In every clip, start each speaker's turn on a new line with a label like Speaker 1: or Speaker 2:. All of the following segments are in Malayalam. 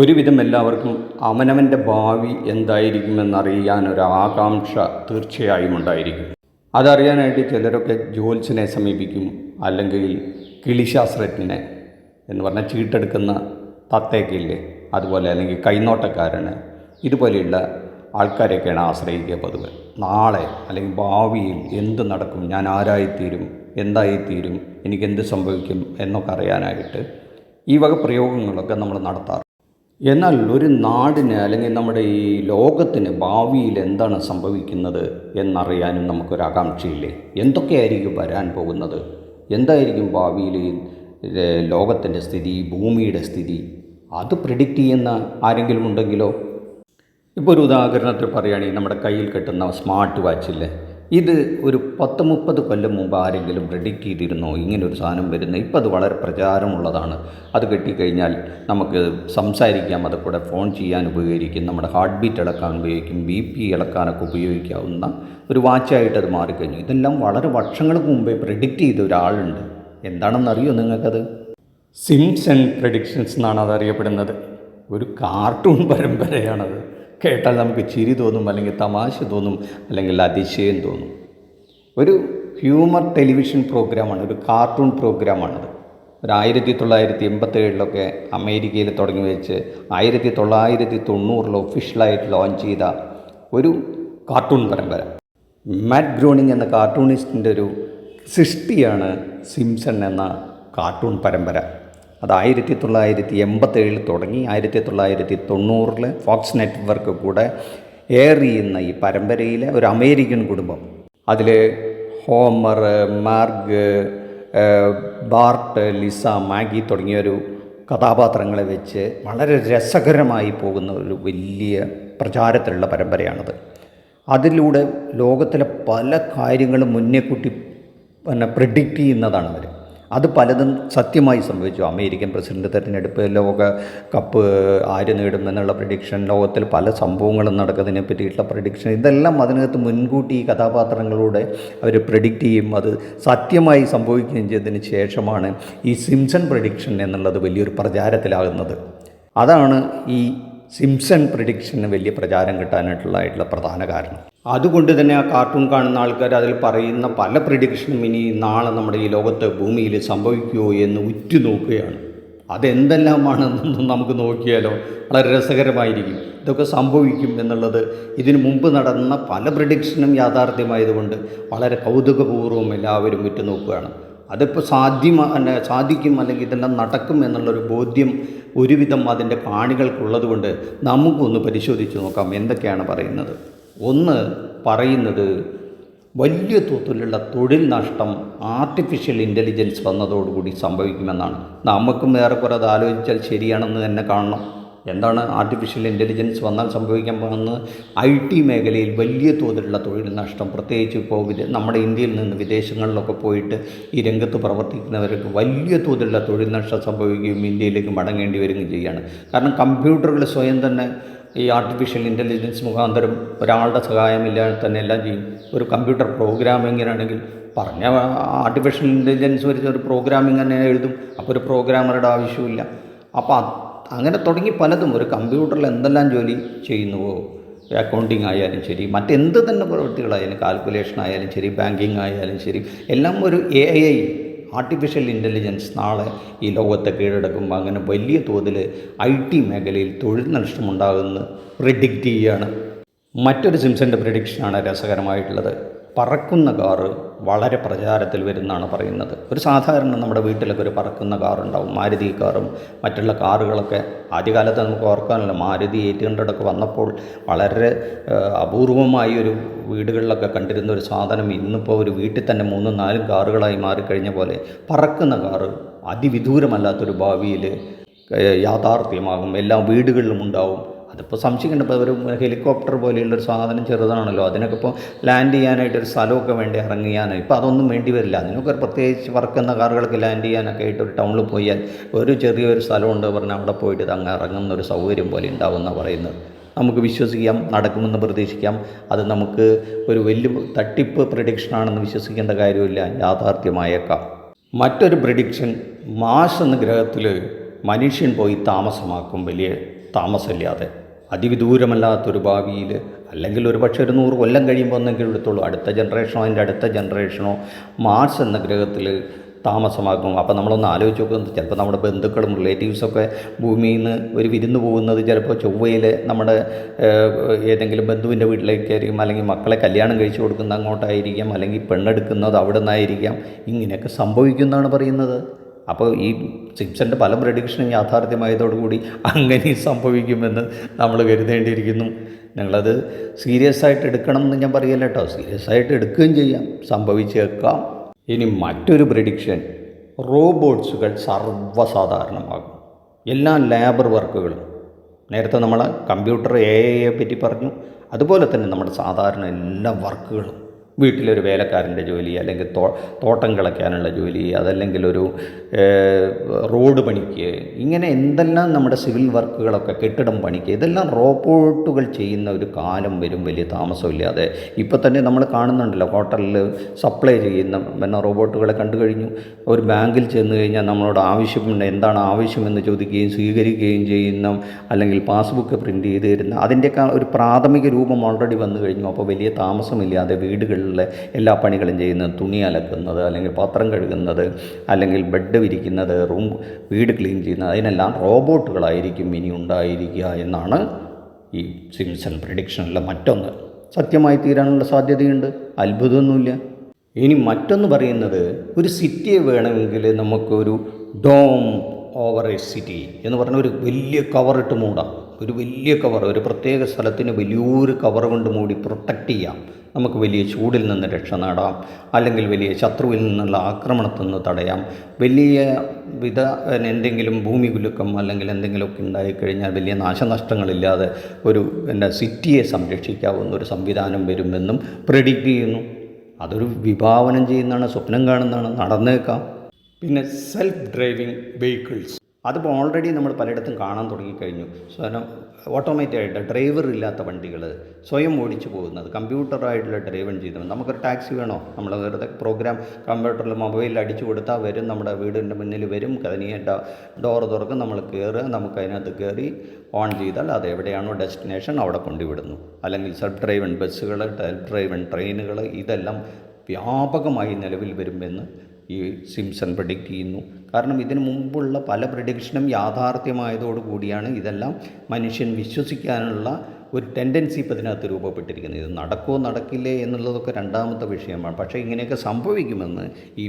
Speaker 1: ഒരുവിധം എല്ലാവർക്കും അവനവന്റെ ഭാവി എന്തായിരിക്കുമെന്നറിയാൻ ഒരു ആകാംക്ഷ തീർച്ചയായും ഉണ്ടായിരിക്കും. അതറിയാനായിട്ട് ചിലരൊക്കെ ജ്യോത്സ്യനെ സമീപിക്കും അല്ലെങ്കിൽ കിളിശാസ്ത്രജ്ഞനെ എന്ന് പറഞ്ഞാൽ ചീട്ടെടുക്കുന്ന തത്തേക്കില്ലേ അതുപോലെ അല്ലെങ്കിൽ കൈനോട്ടക്കാരന് ഇതുപോലെയുള്ള ആൾക്കാരെയൊക്കെയാണ് ആശ്രയിക്കുക പതിവ്. നാളെ അല്ലെങ്കിൽ ഭാവിയിൽ എന്ത് നടക്കും ഞാൻ ആരായിത്തീരും എന്തായിത്തീരും എനിക്കെന്ത് സംഭവിക്കും എന്നൊക്കെ അറിയാനായിട്ട് ഈ വക പ്രയോഗങ്ങളൊക്കെ നമ്മൾ നടത്താറ് എന്നാൽ ഒരു നാടിന് അല്ലെങ്കിൽ നമ്മുടെ ഈ ലോകത്തിന് ഭാവിയിൽ എന്താണ് സംഭവിക്കുന്നത് എന്നറിയാനും നമുക്കൊരാകാംക്ഷയില്ലേ? എന്തൊക്കെയായിരിക്കും വരാൻ പോകുന്നത്? എന്തായിരിക്കും ഭാവിയിൽ ലോകത്തിന്റെ സ്ഥിതി ഭൂമിയുടെ സ്ഥിതി? അത് പ്രിഡിക്റ്റ് ചെയ്യുന്ന ആരെങ്കിലും ഉണ്ടെങ്കിലോ? ഇപ്പോൾ ഒരു ഉദാഹരണത്തിൽ പറയുകയാണെങ്കിൽ നമ്മുടെ കയ്യിൽ കിട്ടുന്ന സ്മാർട്ട് വാച്ചില്ലേ ഇത് ഒരു പത്ത് മുപ്പത് കൊല്ലം മുമ്പ് ആരെങ്കിലും പ്രെഡിക്റ്റ് ചെയ്തിരുന്നോ? ഇങ്ങനൊരു സാധനം വരുന്നത് ഇപ്പോൾ അത് വളരെ പ്രചാരമുള്ളതാണ്. അത് കെട്ടിക്കഴിഞ്ഞാൽ നമുക്ക് സംസാരിക്കാം അത് ഫോൺ ചെയ്യാൻ ഉപകരിക്കും നമ്മുടെ ഹാർട്ട് ബീറ്റ് ഇളക്കാൻ ഉപയോഗിക്കും ബി പി ഇളക്കാനൊക്കെ ഉപയോഗിക്കാവുന്ന ഒരു വാച്ചായിട്ട് അത് മാറിക്കഴിഞ്ഞു. ഇതെല്ലാം വളരെ വർഷങ്ങൾക്ക് മുമ്പേ പ്രെഡിക്റ്റ് ചെയ്ത ഒരാളുണ്ട്. എന്താണെന്നറിയോ നിങ്ങൾക്കത്? സിംസ് ആൻഡ് പ്രഡിക്ഷൻസ് എന്നാണ് അത് അറിയപ്പെടുന്നത് ഒരു കാർട്ടൂൺ പരമ്പരയാണത്. കേട്ടാൽ നമുക്ക് ചിരി തോന്നും അല്ലെങ്കിൽ തമാശ തോന്നും അല്ലെങ്കിൽ അതിശയം തോന്നും. ഒരു ഹ്യൂമർ ടെലിവിഷൻ പ്രോഗ്രാമാണ് ഒരു കാർട്ടൂൺ പ്രോഗ്രാമാണത്. ഒരു ആയിരത്തി തൊള്ളായിരത്തി എൺപത്തേഴിലൊക്കെ അമേരിക്കയിൽ തുടങ്ങി വെച്ച് ആയിരത്തി തൊള്ളായിരത്തി തൊണ്ണൂറിൽ ഒഫീഷ്യലായിട്ട് ലോഞ്ച് ചെയ്ത ഒരു കാർട്ടൂൺ പരമ്പര. മാറ്റ് ഗ്രോണിങ് എന്ന കാർട്ടൂണിസ്റ്റിന്റെ ഒരു സൃഷ്ടിയാണ് സിംസൺ എന്ന കാർട്ടൂൺ പരമ്പര. അത് ആയിരത്തി തൊള്ളായിരത്തി എൺപത്തേഴിൽ തുടങ്ങി ആയിരത്തി തൊള്ളായിരത്തി തൊണ്ണൂറിൽ ഫോക്സ് നെറ്റ്വർക്ക് കൂടെ എയർ ചെയ്യുന്ന ഈ പരമ്പരയിലെ ഒരു അമേരിക്കൻ കുടുംബം. അതിൽ Homer Marge Bart Lisa Maggie തുടങ്ങിയ ഒരു കഥാപാത്രങ്ങളെ വെച്ച് വളരെ രസകരമായി പോകുന്ന ഒരു വലിയ പ്രചാരത്തിലുള്ള പരമ്പരയാണത്. അതിലൂടെ ലോകത്തിലെ പല കാര്യങ്ങളും മുന്നേക്കൂട്ടി പിന്നെ പ്രിഡിക്റ്റ് ചെയ്യുന്നതാണ് അവർ അത് പലതും സത്യമായി സംഭവിച്ചു. അമേരിക്കൻ പ്രസിഡന്റ് തെരഞ്ഞെടുപ്പ് ലോക കപ്പ് ആര് നേടുമെന്നുള്ള പ്രഡിക്ഷൻ ലോകത്തിൽ പല സംഭവങ്ങളും നടക്കുന്നതിനെ പറ്റിയിട്ടുള്ള പ്രഡിക്ഷൻ ഇതെല്ലാം അതിനകത്ത് മുൻകൂട്ടി ഈ കഥാപാത്രങ്ങളൂടെ അവർ പ്രഡിക്റ്റ് ചെയ്യും. അത് സത്യമായി സംഭവിക്കുകയും ചെയ്തതിന് ശേഷമാണ് ഈ സിംസൺ പ്രഡിക്ഷൻ എന്നുള്ളത് വലിയൊരു പ്രചാരത്തിലാകുന്നത്. അതാണ് ഈ സിംസൺ പ്രഡിക്ഷന് വലിയ പ്രചാരം കിട്ടാനായിട്ടുള്ള പ്രധാന കാരണം. അതുകൊണ്ട് തന്നെ ആ കാർട്ടൂൺ കാണുന്ന ആൾക്കാർ അതിൽ പറയുന്ന പല പ്രഡിക്ഷനും ഇനി നാളെ നമ്മുടെ ഈ ലോകത്തെ ഭൂമിയിൽ സംഭവിക്കുമോ എന്ന് ഉറ്റുനോക്കുകയാണ് അതെന്തെല്ലാമാണെന്നൊന്നും നമുക്ക് നോക്കിയാലോ? വളരെ രസകരമായിരിക്കും. ഇതൊക്കെ സംഭവിക്കും എന്നുള്ളത് ഇതിനു മുമ്പ് നടന്ന പല പ്രഡിക്ഷനും യാഥാർത്ഥ്യമായതുകൊണ്ട് വളരെ കൗതുകപൂർവം എല്ലാവരും ഉറ്റുനോക്കുകയാണ്. അതിപ്പോൾ സാധ്യം സാധിക്കും അല്ലെങ്കിൽ ഇതെല്ലാം നടക്കും എന്നുള്ളൊരു ബോധ്യം ഒരുവിധം അതിന്റെ പാണികൾക്കുള്ളത് കൊണ്ട് നമുക്കൊന്ന് പരിശോധിച്ച് നോക്കാം എന്തൊക്കെയാണ് പറയുന്നത്. ഒന്ന് പറയുന്നത് വലിയ തോതിലുള്ള തൊഴിൽ നഷ്ടം ആർട്ടിഫിഷ്യൽ ഇന്റലിജൻസ് വന്നതോടുകൂടി സംഭവിക്കുമെന്നാണ്. നമുക്കും ഏറെക്കുറെ അത് ആലോചിച്ചാൽ ശരിയാണെന്ന് തന്നെ കാണണം. എന്താണ് ആർട്ടിഫിഷ്യൽ ഇന്റലിജൻസ് വന്നാൽ സംഭവിക്കാൻ പോകുന്നത്? ഐ ടി മേഖലയിൽ വലിയ തോതിലുള്ള തൊഴിൽ നഷ്ടം പ്രത്യേകിച്ച് ഇപ്പോൾ നമ്മുടെ ഇന്ത്യയിൽ നിന്ന് വിദേശങ്ങളിലൊക്കെ പോയിട്ട് ഈ രംഗത്ത് പ്രവർത്തിക്കുന്നവർക്ക് വലിയ തോതിലുള്ള തൊഴിൽ നഷ്ടം സംഭവിക്കുകയും ഇന്ത്യയിലേക്ക് മടങ്ങേണ്ടി വരികയും ചെയ്യുകയാണ്. കാരണം കമ്പ്യൂട്ടറുകൾ സ്വയം തന്നെ ഈ ആർട്ടിഫിഷ്യൽ ഇന്റലിജൻസ് മുഖാന്തരം ഒരാളുടെ സഹായമില്ലാതെ തന്നെ എല്ലാം ചെയ്യും. ഒരു കമ്പ്യൂട്ടർ പ്രോഗ്രാമിങ്ങിനാണെങ്കിൽ പറഞ്ഞ ആർട്ടിഫിഷ്യൽ ഇന്റലിജൻസ് വരുന്ന ഒരു പ്രോഗ്രാമിംഗ് തന്നെ എഴുതും. അപ്പോൾ ഒരു പ്രോഗ്രാമറുടെ ആവശ്യമില്ല അപ്പോൾ അങ്ങനെ തുടങ്ങി പലതും. ഒരു കമ്പ്യൂട്ടറിൽ എന്തെല്ലാം ജോലി ചെയ്യുന്നുവോ? അക്കൗണ്ടിങ് ആയാലും ശരി മറ്റെന്ത് തന്നെ പ്രവൃത്തികളായാലും കാൽക്കുലേഷൻ ആയാലും ശരി ബാങ്കിങ് ആയാലും ശരി എല്ലാം ഒരു എ ഐ ആർട്ടിഫിഷ്യൽ ഇന്റലിജൻസ് നാളെ ഈ ലോകത്തെ കീഴടക്കുമ്പോൾ അങ്ങനെ വലിയ തോതിൽ ഐ ടി മേഖലയിൽ തൊഴിൽ നഷ്ടമുണ്ടാകുമെന്ന് പ്രിഡിക്റ്റ് ചെയ്യുകയാണ് മറ്റൊരു സിംസന്റെ പ്രഡിക്ഷനാണ് രസകരമായിട്ടുള്ളത്. പറക്കുന്ന കാറ് വളരെ പ്രചാരത്തിൽ വരുന്നതാണ് പറയുന്നത്. ഒരു സാധാരണ നമ്മുടെ വീട്ടിലൊക്കെ ഒരു പറക്കുന്ന കാറുണ്ടാവും. മാരുതി കാറും മറ്റുള്ള കാറുകളൊക്കെ ആദ്യകാലത്ത് നമുക്ക് ഓർക്കാനല്ല. മാരുതി എയ്റ്റ് ഹൺഡ്രഡൊക്കെ വന്നപ്പോൾ വളരെ അപൂർവമായി ഒരു വീടുകളിലൊക്കെ കണ്ടിരുന്ന ഒരു സാധനം ഇന്നിപ്പോൾ ഒരു വീട്ടിൽ തന്നെ മൂന്നും നാലും കാറുകളായി മാറിക്കഴിഞ്ഞ പോലെ പറക്കുന്ന കാറ് അതിവിദൂരമല്ലാത്തൊരു ഭാവിയിൽ യാഥാർത്ഥ്യമാകും. എല്ലാ വീടുകളിലും ഉണ്ടാവും. അതിപ്പോൾ സംശയിക്കേണ്ട. ഇപ്പോൾ ഒരു ഹെലികോപ്റ്റർ പോലെയുള്ളൊരു സാധനം ചെറുതാണല്ലോ. അതിനൊക്കെ ഇപ്പോൾ ലാൻഡ് ചെയ്യാനായിട്ട് ഒരു സ്ഥലമൊക്കെ വേണ്ടി ഇറങ്ങിയാനോ. ഇപ്പോൾ അതൊന്നും വേണ്ടി വരില്ല. അതിനൊക്കെ ഒരു പ്രത്യേകിച്ച് വർക്കുന്ന കാറുകളൊക്കെ ലാൻഡ് ചെയ്യാനൊക്കെ ആയിട്ട് ഒരു ടൗണിൽ പോയാൽ ഒരു ചെറിയൊരു സ്ഥലമുണ്ട് പറഞ്ഞാൽ അവിടെ പോയിട്ട് അങ്ങ് ഇറങ്ങുന്ന ഒരു സൗകര്യം പോലെ ഉണ്ടാവുമെന്നാണ് പറയുന്നത്. നമുക്ക് വിശ്വസിക്കാം. നടക്കുമെന്ന് പ്രതീക്ഷിക്കാം. അത് നമുക്ക് ഒരു വലിയ തട്ടിപ്പ് പ്രഡിക്ഷനാണെന്ന് വിശ്വസിക്കേണ്ട കാര്യമില്ല. യാഥാർത്ഥ്യമായേക്കാം. മറ്റൊരു പ്രഡിക്ഷൻ മാസ് എന്ന ഗ്രഹത്തിൽ മനുഷ്യൻ പോയി താമസമാക്കും. വലിയ താമസമില്ലാതെ. അതിവിദൂരമല്ലാത്തൊരു ഭാവിയിൽ അല്ലെങ്കിൽ ഒരു പക്ഷേ ഒരു നൂറ് കൊല്ലം കഴിയുമ്പോൾ ഒന്നെങ്കിലും എടുത്തുള്ളൂ അടുത്ത ജനറേഷനോ അതിന്റെ അടുത്ത ജനറേഷനോ മാർസ് എന്ന ഗ്രഹത്തിൽ താമസമാക്കും അപ്പോൾ നമ്മളൊന്ന് ആലോചിച്ച് നോക്കുന്നത് ചിലപ്പോൾ നമ്മുടെ ബന്ധുക്കളും റിലേറ്റീവ്സൊക്കെ ഭൂമിയിൽ നിന്ന് ഒരു വിരുന്ന് പോകുന്നത് ചിലപ്പോൾ ചൊവ്വയിൽ നമ്മുടെ ഏതെങ്കിലും ബന്ധുവിന്റെ വീട്ടിലേക്കായിരിക്കും അല്ലെങ്കിൽ മക്കളെ കല്യാണം കഴിച്ചു കൊടുക്കുന്ന അങ്ങോട്ടായിരിക്കാം അല്ലെങ്കിൽ പെണ്ണെടുക്കുന്നത് അവിടെ നിന്നായിരിക്കാം. ഇങ്ങനെയൊക്കെ സംഭവിക്കുന്നതാണ് പറയുന്നത്. അപ്പോൾ ഈ സിംസന്റെ പല പ്രഡിക്ഷനും യാഥാർത്ഥ്യമായതോടുകൂടി അങ്ങനെ സംഭവിക്കുമെന്ന് നമ്മൾ കരുതേണ്ടിയിരിക്കുന്നു. നിങ്ങളത് സീരിയസ് ആയിട്ട് എടുക്കണം എന്ന് ഞാൻ പറയല്ല കേട്ടോ സീരിയസ് ആയിട്ട് എടുക്കുകയും ചെയ്യാം. സംഭവിച്ചേക്കാം ഇനി മറ്റൊരു പ്രഡിക്ഷൻ റോബോട്ട്സുകൾ സർവസാധാരണമാകും. എല്ലാ ലേബർ വർക്കുകളും നേരത്തെ നമ്മൾ കമ്പ്യൂട്ടർ എ ഐയെ പറ്റി പറഞ്ഞു. അതുപോലെ തന്നെ നമ്മുടെ സാധാരണ എല്ലാ വർക്കുകളും വീട്ടിലൊരു വേലക്കാരന്റെ ജോലി അല്ലെങ്കിൽ തോ തോട്ടം കിളയ്ക്കാനുള്ള ജോലി അതല്ലെങ്കിൽ ഒരു റോഡ് പണിക്ക് ഇങ്ങനെ എന്തെല്ലാം നമ്മുടെ സിവിൽ വർക്കുകളൊക്കെ കെട്ടിടം പണിക്ക് ഇതെല്ലാം റോബോട്ടുകൾ ചെയ്യുന്ന ഒരു കാലം വരും വലിയ താമസമില്ലാതെ. ഇപ്പോൾ തന്നെ നമ്മൾ കാണുന്നുണ്ടല്ലോ ഹോട്ടലിൽ സപ്ലൈ ചെയ്യുന്ന പിന്നെ റോബോട്ടുകളെ കണ്ടു കഴിഞ്ഞു. ഒരു ബാങ്കിൽ ചെന്ന് കഴിഞ്ഞാൽ നമ്മളോട് ആവശ്യമുണ്ട് എന്താണ് ആവശ്യമെന്ന് ചോദിക്കുകയും സ്വീകരിക്കുകയും ചെയ്യുന്ന അല്ലെങ്കിൽ പാസ്ബുക്ക് പ്രിന്റ് ചെയ്ത് തരുന്ന അതിന്റെയൊക്കെ ഒരു പ്രാഥമിക രൂപം ഓൾറെഡി വന്നു കഴിഞ്ഞു. അപ്പോൾ വലിയ താമസമില്ലാതെ വീടുകളിലെ എല്ലാ പണികളും ചെയ്യുന്നത് തുണി അലക്കുന്നത് അല്ലെങ്കിൽ പാത്രം കഴുകുന്നത് അല്ലെങ്കിൽ ബെഡ് വിരിക്കുന്നത് റൂം വീട് ക്ലീൻ ചെയ്യുന്നത് അതിനെല്ലാം റോബോട്ടുകളായിരിക്കും ഇനി ഉണ്ടായിരിക്കുക എന്നാണ് ഈ സിംസൺ പ്രഡിക്ഷനിലെ മറ്റൊന്ന്. സത്യമായി തീരാനുള്ള സാധ്യതയുണ്ട്. അത്ഭുതമൊന്നുമില്ല. ഇനി മറ്റൊന്ന് പറയുന്നത് ഒരു സിറ്റിയെ വേണമെങ്കിൽ നമുക്കൊരു ഡോം ഓവർ എ സിറ്റി എന്ന് പറഞ്ഞ ഒരു വലിയ കവറിട്ട് മൂടാം. ഒരു വലിയ കവർ ഒരു പ്രത്യേക സ്ഥലത്തിന് വലിയൊരു കവർ കൊണ്ട് മൂടി പ്രൊട്ടക്റ്റ് ചെയ്യാം. നമുക്ക് വലിയ ചൂടിൽ നിന്ന് രക്ഷ നേടാം. അല്ലെങ്കിൽ വലിയ ശത്രുവിൽ നിന്നുള്ള ആക്രമണത്തിൽ നിന്ന് തടയാം. വലിയ വിധ എന്തെങ്കിലും ഭൂമി കുലുക്കം അല്ലെങ്കിൽ എന്തെങ്കിലുമൊക്കെ ഉണ്ടായിക്കഴിഞ്ഞാൽ വലിയ നാശനഷ്ടങ്ങളില്ലാതെ ഒരു എന്റെ സിറ്റിയെ സംരക്ഷിക്കാവുന്ന ഒരു സംവിധാനം വരുമെന്നും പ്രെഡിക്റ്റ് ചെയ്യുന്നു. അതൊരു വിഭാവനം ചെയ്യുന്നതാണ് സ്വപ്നം കാണുന്നതാണ് നടന്നേക്കാം. പിന്നെ സെൽഫ് ഡ്രൈവിംഗ് വെഹിക്കിൾസ് അതിപ്പോൾ ഓൾറെഡി നമ്മൾ പലയിടത്തും കാണാൻ തുടങ്ങിക്കഴിഞ്ഞു. സ്വയം ഓട്ടോമാറ്റിക്കായിട്ട് ഡ്രൈവർ ഇല്ലാത്ത വണ്ടികൾ സ്വയം ഓടിച്ചു പോകുന്നത് കമ്പ്യൂട്ടറായിട്ടുള്ള ഡ്രൈവൺ ചെയ്തത് നമുക്കൊരു ടാക്സി വേണോ? നമ്മൾ വെറുതെ പ്രോഗ്രാം കമ്പ്യൂട്ടറിൽ മൊബൈലിൽ അടിച്ചു കൊടുത്താൽ വരും നമ്മുടെ വീടിന്റെ മുന്നിൽ വരും കതിനിയ ഡോർ തുറക്കും നമ്മൾ കയറുക നമുക്ക് അതിനകത്ത് കയറി ഓൺ ചെയ്താൽ അത് എവിടെയാണോ ഡെസ്റ്റിനേഷൻ അവിടെ കൊണ്ടുവിടുന്നു. അല്ലെങ്കിൽ സെൽഫ് ഡ്രൈവൺ ബസ്സുകൾ സെൽഫ് ഡ്രൈവൻ ട്രെയിനുകൾ ഇതെല്ലാം വ്യാപകമായി നിലവിൽ വരുമെന്ന് ഈ സിംസൺ പ്രഡിക്റ്റ് ചെയ്യുന്നു. കാരണം ഇതിനു മുമ്പുള്ള പല പ്രഡിക്ഷനും യാഥാർത്ഥ്യമായതോടുകൂടിയാണ് ഇതെല്ലാം മനുഷ്യൻ വിശ്വസിക്കാനുള്ള ഒരു ടെൻഡൻസി ഇപ്പം ഇതിനകത്ത് രൂപപ്പെട്ടിരിക്കുന്നത്. ഇത് നടക്കുമോ നടക്കില്ലേ എന്നുള്ളതൊക്കെ രണ്ടാമത്തെ വിഷയമാണ്. പക്ഷേ ഇങ്ങനെയൊക്കെ സംഭവിക്കുമെന്ന് ഈ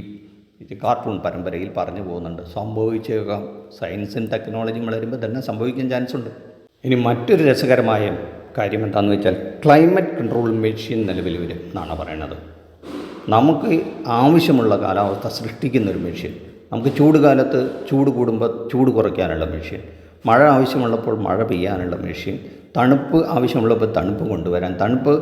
Speaker 1: കാർട്ടൂൺ പരമ്പരയിൽ പറഞ്ഞു പോകുന്നുണ്ട്. സംഭവിച്ചേക്കാം സയൻസ് സയൻസും ടെക്നോളജിയും വളരുമ്പോൾ തന്നെ സംഭവിക്കാൻ ചാൻസ് ഉണ്ട്. ഇനി മറ്റൊരു രസകരമായ കാര്യം എന്താണെന്ന് വെച്ചാൽ ക്ലൈമറ്റ് കൺട്രോൾ മെഷീൻ നിലവിൽ വരും എന്നാണ് പറയുന്നത്. നമുക്ക് ആവശ്യമുള്ള കാലാവസ്ഥ സൃഷ്ടിക്കുന്ന ഒരു മെഷീൻ നമുക്ക് ചൂട് കാലത്ത് ചൂട് കൂടുമ്പോൾ ചൂട് കുറയ്ക്കാനുള്ള മെഷീൻ മഴ ആവശ്യമുള്ളപ്പോൾ മഴ പെയ്യാനുള്ള മെഷീൻ തണുപ്പ് ആവശ്യമുള്ളപ്പോൾ തണുപ്പ് കൊണ്ടുവരാൻ. തണുപ്പ്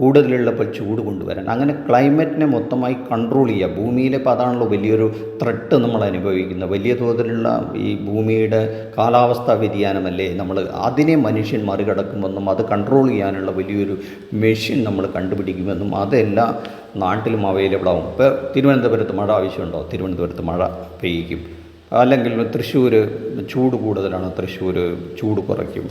Speaker 1: കൂടുതലുള്ളപ്പോൾ ചൂട് കൊണ്ടുവരാൻ. അങ്ങനെ ക്ലൈമറ്റിനെ മൊത്തമായി കൺട്രോൾ ചെയ്യുക. ഭൂമിയിലെ ഇപ്പോൾ അതാണല്ലോ വലിയൊരു ത്രെട്ട് നമ്മൾ അനുഭവിക്കുന്നത്. വലിയ തോതിലുള്ള ഈ ഭൂമിയുടെ കാലാവസ്ഥാ വ്യതിയാനമല്ലേ നമ്മൾ അതിനെ മനുഷ്യൻ മറികടക്കുമെന്നും അത് കൺട്രോൾ ചെയ്യാനുള്ള വലിയൊരു മെഷീൻ നമ്മൾ കണ്ടുപിടിക്കുമെന്നും അതെല്ലാ നാട്ടിലും അവൈലബിൾ ആവും. ഇപ്പോൾ തിരുവനന്തപുരത്ത് മഴ ആവശ്യമുണ്ടോ? തിരുവനന്തപുരത്ത് മഴ പെയ്യിക്കും അല്ലെങ്കിൽ തൃശ്ശൂർ ചൂട് കൂടുതലാണ് തൃശ്ശൂർ ചൂട് കുറയ്ക്കും.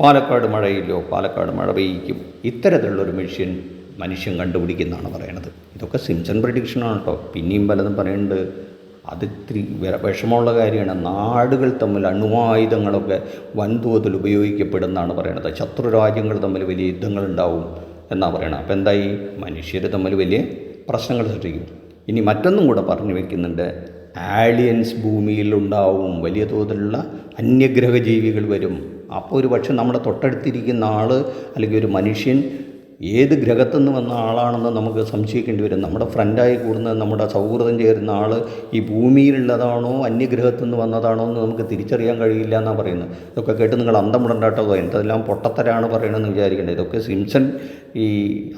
Speaker 1: പാലക്കാട് മഴയില്ലോ പാലക്കാട് മഴ പെയ്യിക്കും. ഇത്തരത്തിലുള്ളൊരു മെഷീൻ മനുഷ്യൻ കണ്ടുപിടിക്കുന്നതാണ് പറയണത്. ഇതൊക്കെ സിംസൺ പ്രഡിക്ഷനാണ് കേട്ടോ പിന്നെയും പലതും പറയുന്നുണ്ട് അത് ഇത്തിരി വിഷമമുള്ള കാര്യമാണ്. നാടുകൾ തമ്മിൽ അണുവായുധങ്ങളൊക്കെ വൻതോതിൽ ഉപയോഗിക്കപ്പെടുന്നതാണ് പറയണത്. ശത്രു രാജ്യങ്ങൾ തമ്മിൽ വലിയ യുദ്ധങ്ങളുണ്ടാവും എന്നാണ് പറയണത്. അപ്പോൾ എന്തായി? മനുഷ്യർ തമ്മിൽ വലിയ പ്രശ്നങ്ങൾ സൃഷ്ടിക്കും. ഇനി മറ്റൊന്നും കൂടെ പറഞ്ഞു വെക്കുന്നുണ്ട്. ആലിയൻസ് ഭൂമിയിൽ ഉണ്ടാവും വലിയ തോതിലുള്ള അന്യഗ്രഹജീവികൾ വരും. അപ്പോൾ ഒരു പക്ഷെ നമ്മുടെ തൊട്ടടുത്തിരിക്കുന്ന ആൾ അല്ലെങ്കിൽ ഒരു മനുഷ്യൻ ഏത് ഗ്രഹത്തു നിന്ന് വന്ന ആളാണെന്ന് നമുക്ക് സംശയിക്കേണ്ടി വരും. നമ്മുടെ ഫ്രണ്ടായി കൂടുന്ന നമ്മുടെ സൗഹൃദം ചേരുന്ന ആൾ ഈ ഭൂമിയിലുള്ളതാണോ അന്യഗ്രഹത്തു നിന്ന് വന്നതാണോ എന്ന് നമുക്ക് തിരിച്ചറിയാൻ കഴിയില്ല എന്നാണ് പറയുന്നത്. ഇതൊക്കെ കേട്ട് നിങ്ങൾ അന്തം വിടണ്ടാട്ടോ എന്തെല്ലാം പൊട്ടത്തരാണ് പറയണമെന്ന് വിചാരിക്കേണ്ടത് ഇതൊക്കെ സിംസൺ ഈ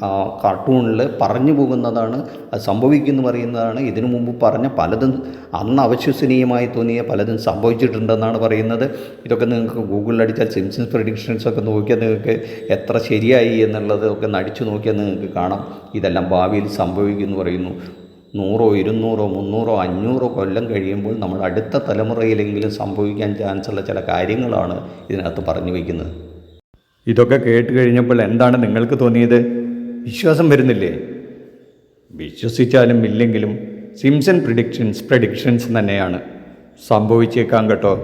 Speaker 1: ആ കാർട്ടൂണിൽ പറഞ്ഞു പോകുന്നതാണ് അത് സംഭവിക്കുന്നു പറയുന്നതാണ്. ഇതിനു മുമ്പ് പറഞ്ഞ പലതും അന്ന് അവിശ്വസനീയമായി തോന്നിയ പലതും സംഭവിച്ചിട്ടുണ്ടെന്നാണ് പറയുന്നത്. ഇതൊക്കെ നിങ്ങൾക്ക് ഗൂഗിളിൽ അടിച്ചാൽ സിംസൺസ് പ്രഡിക്ഷൻസ് ഒക്കെ നോക്കിയാൽ നിങ്ങൾക്ക് എത്ര ശരിയായി എന്നുള്ളത് ഒക്കെ നടിച്ചു നോക്കിയാൽ നിങ്ങൾക്ക് കാണാം. ഇതെല്ലാം ഭാവിയിൽ സംഭവിക്കുമെന്ന് പറയുന്നു. നൂറോ ഇരുന്നൂറോ മുന്നൂറോ അഞ്ഞൂറോ കൊല്ലം കഴിയുമ്പോൾ നമ്മൾ അടുത്ത തലമുറയിലെങ്കിലും സംഭവിക്കാൻ ചാൻസുള്ള ചില കാര്യങ്ങളാണ് ഇതിനകത്ത് പറഞ്ഞു വയ്ക്കുന്നത് ഇതൊക്കെ കേട്ട് കഴിഞ്ഞപ്പോൾ എന്താണ് നിങ്ങൾക്ക് തോന്നിയത്? വിശ്വാസം വരുന്നില്ലേ? വിശ്വസിച്ചാലും ഇല്ലെങ്കിലും സിംസൺ പ്രിഡിക്ഷൻസ് പ്രഡിക്ഷൻസ് തന്നെയാണ് സംഭവിച്ചേക്കാം കേട്ടോ.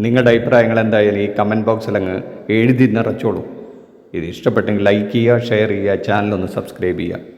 Speaker 1: നിങ്ങളുടെ അഭിപ്രായങ്ങൾ എന്തായാലും ഈ കമന്റ് ബോക്സിൽ അങ്ങ് എഴുതി നിറച്ചോളൂ. ഇത് ഇഷ്ടപ്പെട്ടെങ്കിൽ ലൈക്ക് ചെയ്യുക ഷെയർ ചെയ്യുക ചാനലൊന്ന് സബ്സ്ക്രൈബ് ചെയ്യുക.